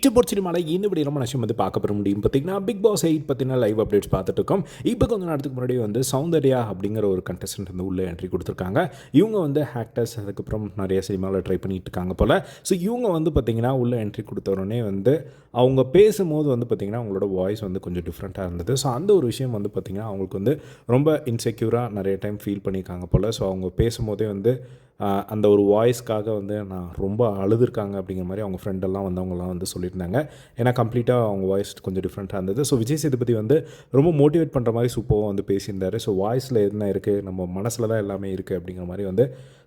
இச்சு பொறிச்சிட்டு மலை இந்த இப்படி ரொம்ப விஷயம் வந்து பார்க்க பெற முடியும். பார்த்தீங்கன்னா பிக் பாஸ் எயிட் பார்த்தீங்கன்னா லைவ் அப்டேட்ஸ் பார்த்துட்டு இருக்கோம். இப்போ கொஞ்ச நேரத்துக்கு முன்னாடி வந்து சௌந்தர்யா அப்படிங்கிற ஒரு கண்டஸ்டன்ட் வந்து உள்ளே என்ட்ரி கொடுத்துருக்காங்க. இவங்க வந்து ஆக்டர்ஸ் அதுக்கப்புறம் நிறைய சினிமாவில் ட்ரை பண்ணிட்டு இருக்காங்க போல். ஸோ இவங்க வந்து பார்த்திங்கன்னா உள்ளே என்ட்ரி கொடுத்த உடனே வந்து அவங்க பேசும்போது வந்து பார்த்திங்கன்னா அவங்களோட வாய்ஸ் வந்து கொஞ்சம் டிஃப்ரெண்ட்டாக இருந்தது. ஸோ அந்த ஒரு விஷயம் வந்து பார்த்திங்கன்னா அவங்களுக்கு வந்து ரொம்ப இன்செக்யூராக நிறைய டைம் ஃபீல் பண்ணியிருக்காங்க போல். ஸோ அவங்க பேசும்போதே வந்து அந்த ஒரு வாய்ஸ்க்காக வந்து நான் ரொம்ப அழுதுருக்காங்க அப்படிங்கிற மாதிரி அவங்க ஃப்ரெண்டெல்லாம் வந்து அவங்களாம் வந்து சொல்லியிருந்தாங்க. ஏன்னா கம்ப்ளீட்டாக அவங்க வாய்ஸ் கொஞ்சம் டிஃப்ரெண்ட்டாக இருந்தது. ஸோ விஜய் சேதுபதி வந்து ரொம்ப மோட்டிவேட் பண்ணுற மாதிரி சூப்பராக வந்து பேசியிருந்தார். ஸோ வாய்ஸில் என்ன இருக்குது நம்ம மனசில் தான் எல்லாமே இருக்குது அப்படிங்கிற மாதிரி வந்து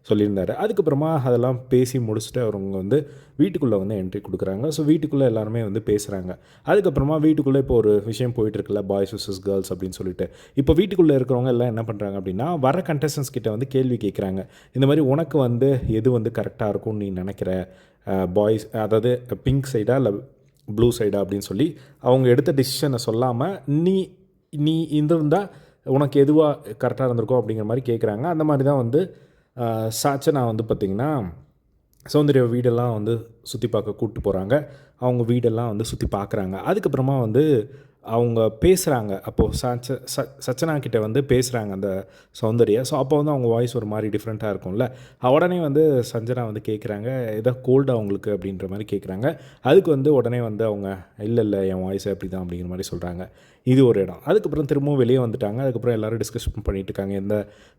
சொல்லியிருந்தார். அதுக்கப்புறமா அதெல்லாம் பேசி முடிச்சுட்டு அவங்க வந்து வீட்டுக்குள்ளே வந்து என்ட்ரி கொடுக்குறாங்க. ஸோ வீட்டுக்குள்ளே எல்லாருமே வந்து பேசுகிறாங்க அதுக்கப்புறமா வீட்டுக்குள்ளே இப்போ ஒரு விஷயம் போயிட்டுருக்குல்ல பாய்ஸ் vs கேர்ள்ஸ் அப்படின்னு சொல்லிட்டு. இப்போ வீட்டுக்குள்ளே இருக்கிறவங்க எல்லாம் என்ன பண்ணுறாங்க அப்படின்னா வர கண்டஸ்டன்ஸ் கிட்ட வந்து கேள்வி கேட்குறாங்க இந்த மாதிரி உனக்கு வந்து எது வந்து கரெக்டாக இருக்கும்னு நீ நினைக்கிற? பாய்ஸ் அதாவது பிங்க் சைடா இல்லை ப்ளூ சைடா அப்படின்னு சொல்லி அவங்க எடுத்த டிசிஷனை சொல்லாமல் நீ நீ இருந்திருந்தால் உனக்கு எதுவாக கரெக்டாக இருந்திருக்கோ அப்படிங்கிற மாதிரி கேட்குறாங்க அந்த மாதிரி தான் வந்து சாச்சனா வந்து பார்த்திங்கன்னா சௌந்தர்யா வீடெல்லாம் வந்து சுற்றி பார்க்க கூப்பிட்டு போகிறாங்க அவங்க வீடெல்லாம் வந்து சுற்றி பார்க்குறாங்க. அதுக்கப்புறமா வந்து அவங்க பேசுகிறாங்க அப்போது சச்ச ச சச்சனா கிட்டே வந்து பேசுகிறாங்க அந்த சௌந்தர்யா. ஸோ அப்போ வந்து அவங்க வாய்ஸ் ஒரு மாதிரி டிஃப்ரெண்ட்டாக இருக்கும்ல. உடனே வந்து சஞ்சனா வந்து கேட்குறாங்க ஏதோ கோல்டு அவங்களுக்கு அப்படின்ற மாதிரி கேட்குறாங்க அதுக்கு வந்து உடனே வந்து அவங்க இல்லை இல்லை என் வாய்ஸ் அப்படி தான் அப்படிங்கிற மாதிரி சொல்கிறாங்க இது ஒரு இடம். அதுக்கப்புறம் திரும்பவும் வெளியே வந்துட்டாங்க. அதுக்கப்புறம் எல்லாரும் டிஸ்கஷன் பண்ணிட்டு இருக்காங்க. எந்த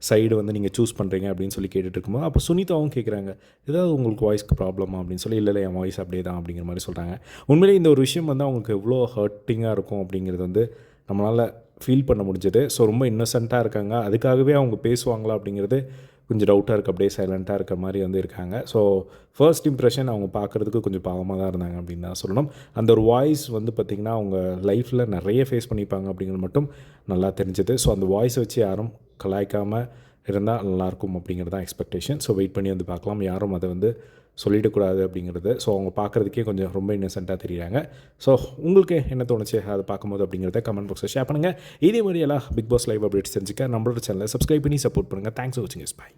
சைடு வந்து நீங்கள் சூஸ் பண்ணுறீங்க அப்படின்னு சொல்லி கேட்டுட்டு இருக்கும்போது அப்போ சுனிதாவும் கேட்குறாங்க ஏதாவது உங்களுக்கு வாய்ஸ்க்கு ப்ராப்ளமா அப்படின்னு சொல்லி இல்லை இல்லை என் வாய்ஸ் அப்படியே தான் அப்படிங்கிற மாதிரி சொல்கிறாங்க உண்மையிலே இந்த ஒரு விஷயம் வந்து அவங்களுக்கு எவ்வளோ ஹர்ட்டிங்காக இருக்கும் அப்படிங்கிறது வந்து நம்மளால் ஃபீல் பண்ண முடிஞ்சது. ஸோ ரொம்ப இன்னசென்ட்டாக இருக்காங்க. அதுக்காகவே அவங்க பேசுவாங்களா அப்படிங்கிறது கொஞ்சம் டவுட்டாக இருக்குது அப்படியே சைலண்ட்டாக இருக்க மாதிரி வந்து இருக்காங்க. ஸோ ஃபர்ஸ்ட் இம்ப்ரெஷன் அவங்க பார்க்குறதுக்கு கொஞ்சம் பாவமாக தான் இருந்தாங்க அப்படின்னு தான் சொல்லணும். அந்த ஒரு வாய்ஸ் வந்து பார்த்திங்கன்னா அவங்க லைஃப்பில் நிறைய ஃபேஸ் பண்ணிப்பாங்க அப்படிங்கிறது மட்டும் நல்லா தெரிஞ்சது. ஸோ அந்த வாய்ஸை வச்சு யாரும் கலாய்க்காமல் இருந்தால் நல்லாயிருக்கும் அப்படிங்கிறது தான் எக்ஸ்பெக்டேஷன் ஸோ வெயிட் பண்ணி வந்து பார்க்கலாம். யாரும் அதை வந்து சொல்லிடக்கூடாது அப்படிங்கிறது. ஸோ அவங்க பார்க்குறதுக்கே கொஞ்சம் ரொம்ப இன்னசென்ட்டாக தெரியுறாங்க. ஸோ உங்களுக்கு என்ன தோணுச்சு? அதை பார்க்கும்போது அப்படிங்கிறத கமெண்ட் பாக்ஸில் ஷேர் பண்ணுங்கள் இதே மாதிரி எல்லாம் பிக் பாஸ் லைவ் அப்டேட்ஸ் தெரிஞ்சுக்க நம்மளோட சேனலை சப்ஸ்கிரைப் பண்ணி சப்போர்ட் பண்ணுங்கள் தேங்க்ஸ் ஃபார் வாட்சிங் இஸ் பை